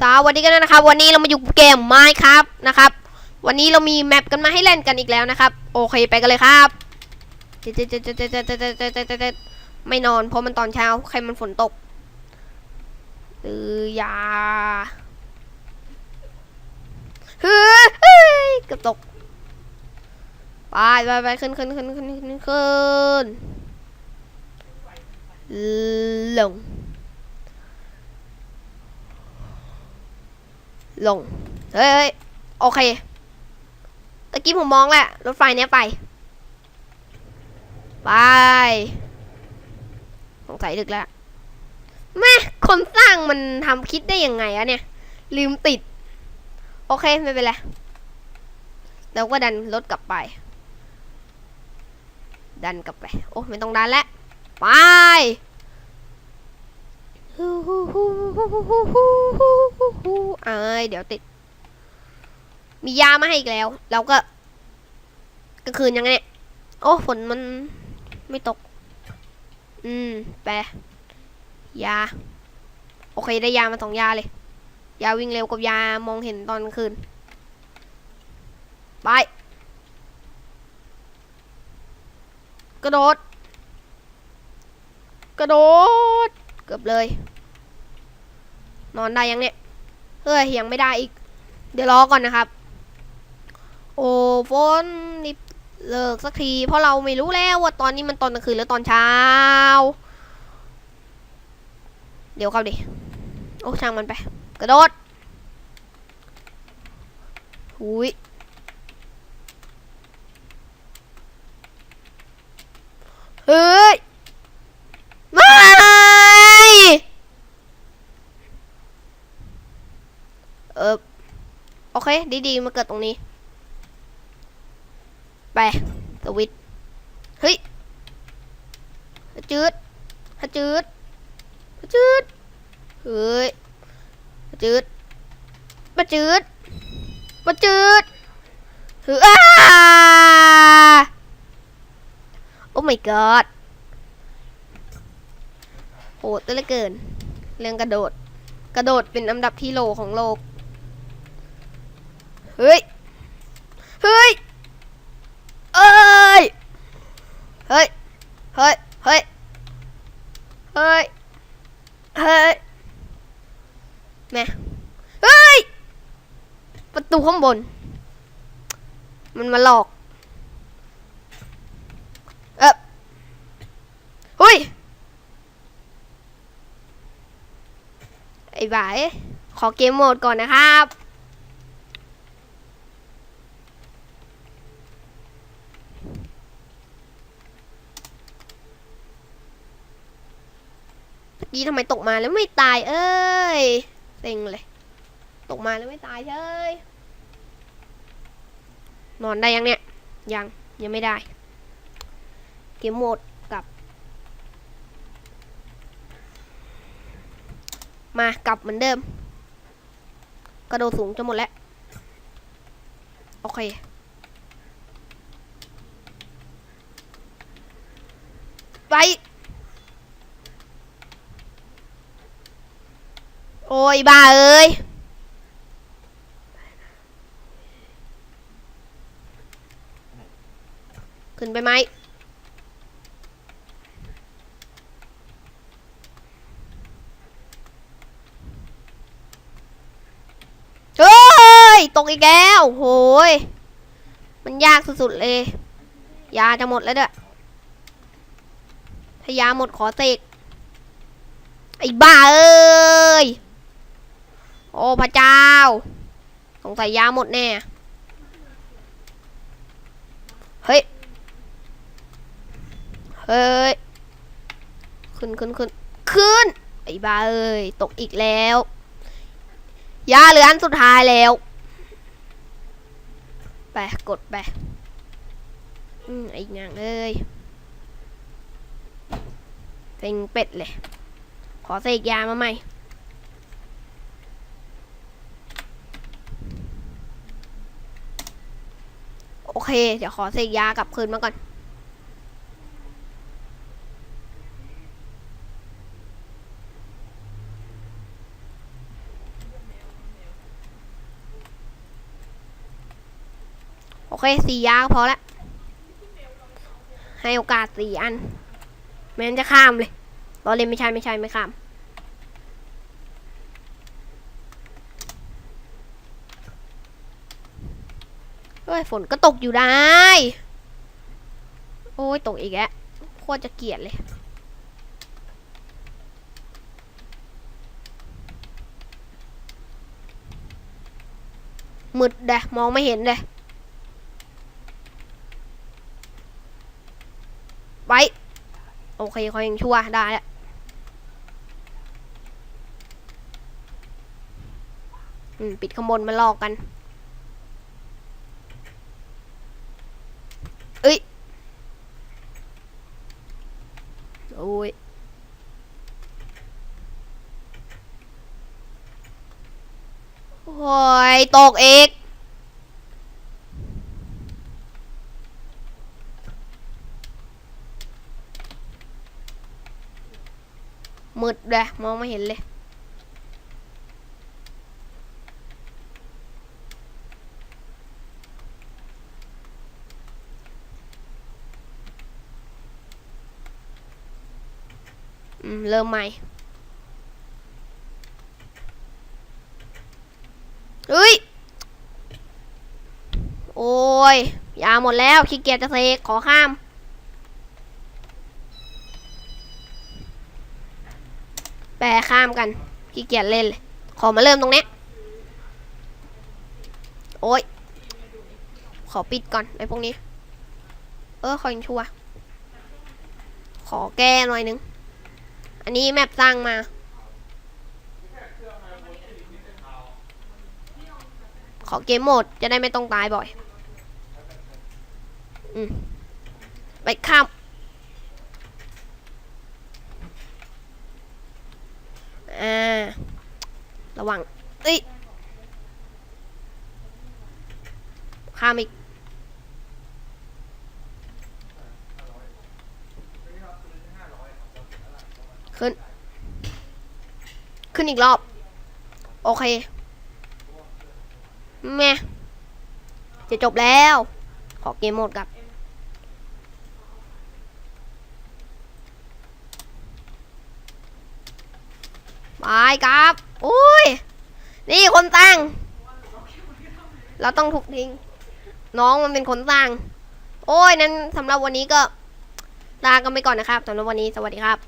สวัสดีกันนะครับ วันนี้เรามาอยู่เกมไม้ครับนะครับ วันนี้เรามีแมปกันมาให้เล่นกันอีกแล้วนะครับ โอเคไปกันเลยครับไม่นอนเพราะมันตอนเช้า ใครมันฝนตกเรือยาเฮ้ยเกือบตกไปไปไปขึ้นขึ้นขึ้นขึ้นขึ้นลง ลงเฮ้ยเฮ้ยโอเคตะกี้ผมมองแหละรถไฟเนี้ยไป ไปสงสัยดึกแล้วแม่คนสร้างมันทำคิดได้ยังไงอะเนี่ย ลืมติด โอเค ไม่เป็นไรแล้วก็ดันรถกลับไป ดันกลับไป โอ้ไม่ต้องดันแล้ว ไป ฮู้ฮู้ฮู้ฮู้ฮู้ฮู้ฮู้ฮู้ฮู้ฮู้เอ้ยเดี๋ยวติด มียามาให้อีกแล้วแล้วก็กลางคืนยังไงเนี่ย โอ้ฝนมันไม่ตก อืม แปยา โอเคได้ยามาสองยาเลย ยาวิ่งเร็วกับยามองเห็นตอนคืน ไป กระโดด กระโดด เกือบเลย นอนได้ยังเนี่ย เฮ้ยยังไม่ได้อีก เดี๋ยวรอก่อนนะครับ โอ้ฝนนี่เลิกสักที เพราะเราไม่รู้แล้วว่าตอนนี้มันตอนกลางคืนหรือตอนเช้า เดี๋ยวเข้าดิ โอ้ช่างมันไป กระโดดหุยเฮ้ยม่ เออโอเค ดีๆมาเกิดตรงนี้ ไปสวิตเฮ้ยฮะจืดฮะจืดฮะจืดเฮ้ยฮะจืดมาจืดมาจืดเฮ้ยอ้าโอ้ my god โหดเหลือเกิน เรื่องกระโดด กระโดดเป็นอันดับที่โลของโลก เฮ้ย เฮ้ย เอ้ย เฮ้ย เฮ้ย เฮ้ย เฮ้ย เฮ้ย แม่ เฮ้ย ประตูข้างบน มันมาหลอก เอ๊ะเฮ้ย ไอ้บ่าย ขอเกมโหมดก่อนนะครับ กี้ทำไมตกมาแล้วไม่ตาย เอ้ยเซ็งเลย ตกมาแล้วไม่ตายเฉยนอนได้ยังเนี่ย ยังยังไม่ได้ เกมโหมดกลับ มากลับเหมือนเดิม กระโดดสูงจะหมดแล้ว โอเคไป อ้ยบ้าเอ้ยขึ้นไปไหมเฮ้ย ตกอีกแล้วโหยมันยากสุดๆเลย ยาจะหมดแล้วเด้อถ้ายาหมดขอเตกไอ้บ้าเอ้ย พระเจ้าสงสัยยาหมดแน่ เฮ้ย เฮ้ย ขึ้นขึ้นขึ้นขึ้น ไอ้บ้าเอ้ย ตกอีกแล้ว ยาเหลืออันสุดท้ายแล้ว ไป กดไป อืมไอ้นางเอ้ยเซ็งเป็ดเลย ขอเสกยามาใหม่ โอเค เดี๋ยวขอเสกยากลับคืนมาก่อน โอเคสียาพอละ ให้โอกาสสีอัน แม้นจะข้ามเลยเราเล่นไม่ใช่ไม่ใช่ไม่ข้าม้ยฝนก็ตกอยู่ได้ โอ้ยตกอีกแล้วโคตรจะเกลียดเลย มืดเดะมองไม่เห็นเลยไว้โอเคคอยยังชั่วได้แล้วอืมปิดข้างบนมาลอกกัน เอ้ย โอ้ย โอ้ยตกเอกมืดเลยมองไม่เห็นเลยเริ่มใหม่ เฮ้ย โอ้ยยาหมดแล้วขี้เกียจจะเซกขอข้าม แปรข้ามกันขี้เกียจเล่นเลย ขอมาเริ่มตรงนี้ โอ้ย ขอปิดก่อนไอ้พวกนี้ เออ ขอยังชัว ขอแก้หน่อยนึง อันนี้แมปสร้างมา ขอเกมโหมดจะได้ไม่ต้องตายบ่อย อืมไปข้ามอ่าระวังเอ้ยข้ามอีกขึ้น ขึ้นอีกรอบ โอเค แม่จะจบแล้ว ขอเกมโหมดกับไปครับ อุ้ย นี่คนตั้ง เราต้องถูกทิ้ง น้องมันเป็นคนตั้ง โอ้ย นั้นสำหรับวันนี้ก็ลากันไปก่อนนะครับสำหรับวันนี้สวัสดีครับ